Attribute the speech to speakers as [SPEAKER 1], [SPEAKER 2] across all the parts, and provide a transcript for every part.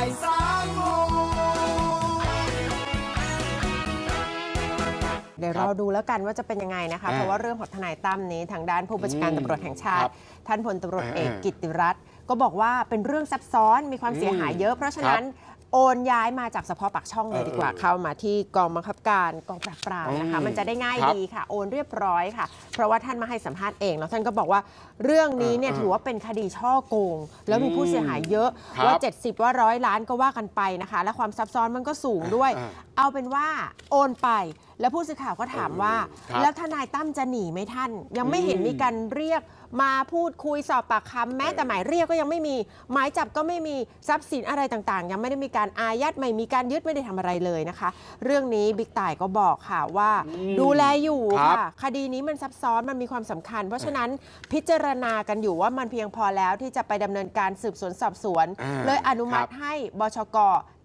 [SPEAKER 1] ายสามโมง
[SPEAKER 2] เดี๋ยว
[SPEAKER 3] ครั
[SPEAKER 2] ร
[SPEAKER 3] บ
[SPEAKER 2] อดูแล้วกันว่าจะเป็นยังไงนะคะ
[SPEAKER 3] อ่า
[SPEAKER 2] เพราะว่าเรื่องของทนายตั้มนี้ทางด้านผู้บัญชาการ
[SPEAKER 3] อืม
[SPEAKER 2] ตำรวจแห่งชา
[SPEAKER 3] ครั
[SPEAKER 2] ติ
[SPEAKER 3] บ
[SPEAKER 2] ท่านพลตำรวจเอก
[SPEAKER 3] อ่า
[SPEAKER 2] กิตติรัตน์ก็บอกว่าเป็นเรื่องซับซ้อนมีความเสียหายเยอะ เพราะฉะนั้น โอนย้ายมาจากสพปากช่องเลย
[SPEAKER 3] เออ
[SPEAKER 2] ดีกว่า
[SPEAKER 3] เออ
[SPEAKER 2] เข้ามาที่กองบังคับการกองปราบปรามนะคะ
[SPEAKER 3] อืม
[SPEAKER 2] มันจะได้ง่าย
[SPEAKER 3] ครับ
[SPEAKER 2] ดีค่ะ โอนเรียบร้อยค่ะ เพราะว่าท่านมาให้สัมภาษณ์เองแล้วท่านก็บอกว่าเรื่องนี้เนี่ย
[SPEAKER 3] เออเออ
[SPEAKER 2] ถือว่าเป็นคดีช่อโกง แล้วมีผู้เสียหายเยอะ
[SPEAKER 3] ครับ
[SPEAKER 2] ว่า 70 ว่าร้อยล้านก็ว่ากันไปนะคะ และความซับซ้อนมันก็สูงด้วย
[SPEAKER 3] อ่า
[SPEAKER 2] เอาเป็นว่าโอนไป แล้วผู้สื่อข่าวก็ถามว่า
[SPEAKER 3] ครับ
[SPEAKER 2] แล้วทนายตั้มจะหนีไหมท่าน ยังไม่เห็น
[SPEAKER 3] อืม
[SPEAKER 2] มีการเรียกมาพูดคุยสอบปากคำแม้แต่หมายเรียกก็ยังไม่มี หมายจับก็ไม่มีทรัพย์สินอะไรต่างๆ ยังไม่ได้มีการอายัดไม่มีการยึดไม่ได้ทำอะไรเลยนะคะ เรื่องนี้บิ๊กต่ายก็บอกค่ะว่า
[SPEAKER 3] อืม
[SPEAKER 2] ดูแลอยู่
[SPEAKER 3] ครับ
[SPEAKER 2] ค่ะ คดีนี้มันซับซ้อนมันมีความสำคัญ เพราะฉะนั้นพิจารณากันอยู่ว่ามันเพียงพอแล้วที่จะไปดำเนินการสืบสวนสอบสวน
[SPEAKER 3] อ่า
[SPEAKER 2] เลยอนุมัติ
[SPEAKER 3] ครับ
[SPEAKER 2] ให้บชก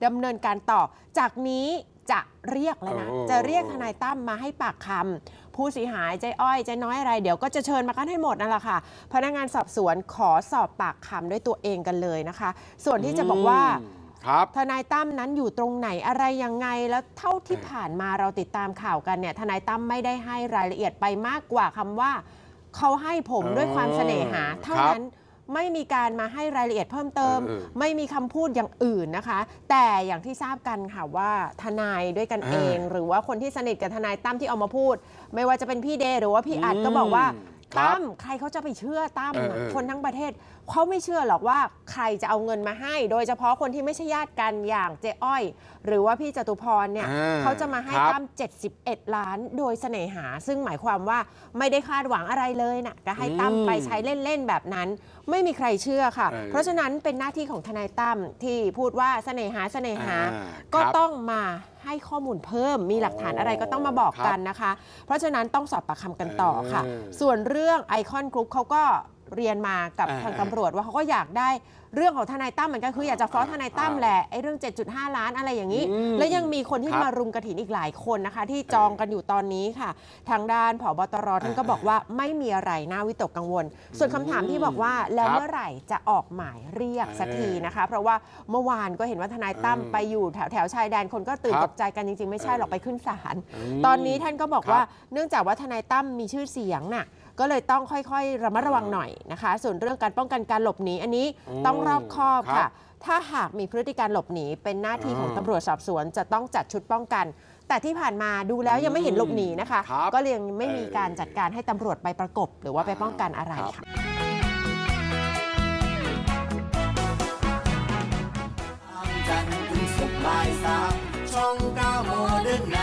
[SPEAKER 2] ดำเนินการต่อ จากนี้จะเรียกแล้วนะ
[SPEAKER 3] โอ้
[SPEAKER 2] จะเรียกทนายตั้มมาให้ปากคำผู้เสียหายใจอ้อยใจน้อยอะไร เดี๋ยวก็จะเชิญมากันให้หมดนั่นแหละค่ะ พนักงานสอบสวนขอสอบปากคำด้วยตัวเองกันเลยนะคะ ส่วนที่จะบอกว่า
[SPEAKER 3] อืมครับ
[SPEAKER 2] ทนายตั้มนั้นอยู่ตรงไหนอะไรยังไงแล้วเท่าที่
[SPEAKER 3] เออ
[SPEAKER 2] ผ่านมาเราติดตามข่าวกันเนี่ยทนายตั้มไม่ได้ให้รายละเอียดไปมากกว่าคำว่าเขาให้ผมด้วยความเสน่หาเท่านั้น ไม่มีการมาให้รายละเอียดเพิ่มเติม
[SPEAKER 3] เออเออ
[SPEAKER 2] ไม่มีคำพูดอย่างอื่นนะคะ แต่อย่างที่ทราบกันค่ะว่าทนายด้วยกัน
[SPEAKER 3] อ่า
[SPEAKER 2] เอง หรือว่าคนที่สนิทกับทนายตั้มที่เอามาพูด ไม่ว่าจะเป็นพี่เดย์หรือว่าพี่อัด
[SPEAKER 3] อืม
[SPEAKER 2] ก็บอกว่า
[SPEAKER 3] ครับ
[SPEAKER 2] ตั้มใครเขาจะไปเชื่อตั้ม
[SPEAKER 3] เออ
[SPEAKER 2] อะ
[SPEAKER 3] เออ
[SPEAKER 2] คนทั้งประเทศเขาไม่เชื่อหรอกว่าใครจะเอาเงินมาให้ โดยเฉพาะคนที่ไม่ใช่ญาติกันอย่างเจ๊อ้อย หรือว่าพี่จตุพรเนี่ย
[SPEAKER 3] อ่า
[SPEAKER 2] เขาจะมาให้
[SPEAKER 3] ครับ
[SPEAKER 2] ตั้ม71 ล้านโดยเสน่หา ซึ่งหมายความว่าไม่ได้คาดหวังอะไรเลยนะก็ให้ตั้ม
[SPEAKER 3] อืม
[SPEAKER 2] ไปใช้เล่นๆแบบนั้น ไม่มีใครเชื่อค่ะ
[SPEAKER 3] เออ
[SPEAKER 2] เพราะฉะนั้นเป็นหน้าที่ของทนายตั้มที่พูดว่าเสน่หาเสน่หา
[SPEAKER 3] อ่า
[SPEAKER 2] ก็
[SPEAKER 3] ครับ
[SPEAKER 2] ต้องมา ให้ข้อมูลเพิ่ม มีหลักฐานอะไรก็ต้องมาบอก
[SPEAKER 3] ครับ
[SPEAKER 2] กันนะคะ เพราะฉะนั้นต้องสอบปากคำกันต่อค่ะ
[SPEAKER 3] เออ
[SPEAKER 2] ส่วนเรื่องไอคอนกรุ๊ปเขาก็ เรียนมากับ
[SPEAKER 3] อ่า
[SPEAKER 2] ทางตำรวจว่าเขาก็อยากได้เรื่องของทนายตั้มเหมือนกันคืออยากจะฟ้อง
[SPEAKER 3] อ่า
[SPEAKER 2] ทนายตั้มแหละไอ้เรื่อง 7.5 ล้านอะไรอย่างนี้
[SPEAKER 3] อืม
[SPEAKER 2] แล้วยังมีคนที่
[SPEAKER 3] ครับ
[SPEAKER 2] มารุมกระถินอีกหลายคนนะคะ ที่จองกันอยู่ตอนนี้ค่ะ ทางด้านผบตรท่านก็บอกว่าไม่มีอะไรน่าวิตกกังวล ส่วนคำถามที่บอกว่าแล้ว
[SPEAKER 3] ครับ
[SPEAKER 2] เมื่อไหร่จะออกหมายเรียกสักทีนะคะ เพราะว่าเมื่อวานก็เห็นว่าทนายตั้ม
[SPEAKER 3] อืม
[SPEAKER 2] ไปอยู่แถวแถวชายแดนคนก็ตื่น
[SPEAKER 3] ครับ
[SPEAKER 2] ตกใจกันจริงๆไม่ใช่หรอกไปขึ้นศาล
[SPEAKER 3] ม
[SPEAKER 2] ตอนนี้ท่านก็บอก
[SPEAKER 3] ครับ
[SPEAKER 2] ว่าเนื่องจากว่าทนายตั้มมีชื่อเสียงน่ะ ก็เลยต้องค่อยๆระมัดระวังหน่อยนะคะ ส่วนเรื่องการป้องกันการหลบหนีอันนี้
[SPEAKER 3] อืม
[SPEAKER 2] ต้องรอบคอบ
[SPEAKER 3] ครั
[SPEAKER 2] ค่ะ
[SPEAKER 3] บ
[SPEAKER 2] ถ้าหากมีพฤติการหลบหนีเป็นหน้าที่ของ
[SPEAKER 3] อ่า
[SPEAKER 2] ตำรวจสอบสวน จะต้องจัดชุดป้องกัน แต่ที่ผ่านมาดูแล้วยังไม่เห็นหลบหนีนะคะ
[SPEAKER 3] ครับ
[SPEAKER 2] ก็ยังไม่มี
[SPEAKER 3] เออ
[SPEAKER 2] การจัดการให้ตำรวจไปประกบ หรือว่าไปป้องกันอะไร
[SPEAKER 3] ครับ
[SPEAKER 2] ค่ะ
[SPEAKER 1] จันทร์ถึงศุกร์บ่ายสามช่องเก้าโมเดิร์นไน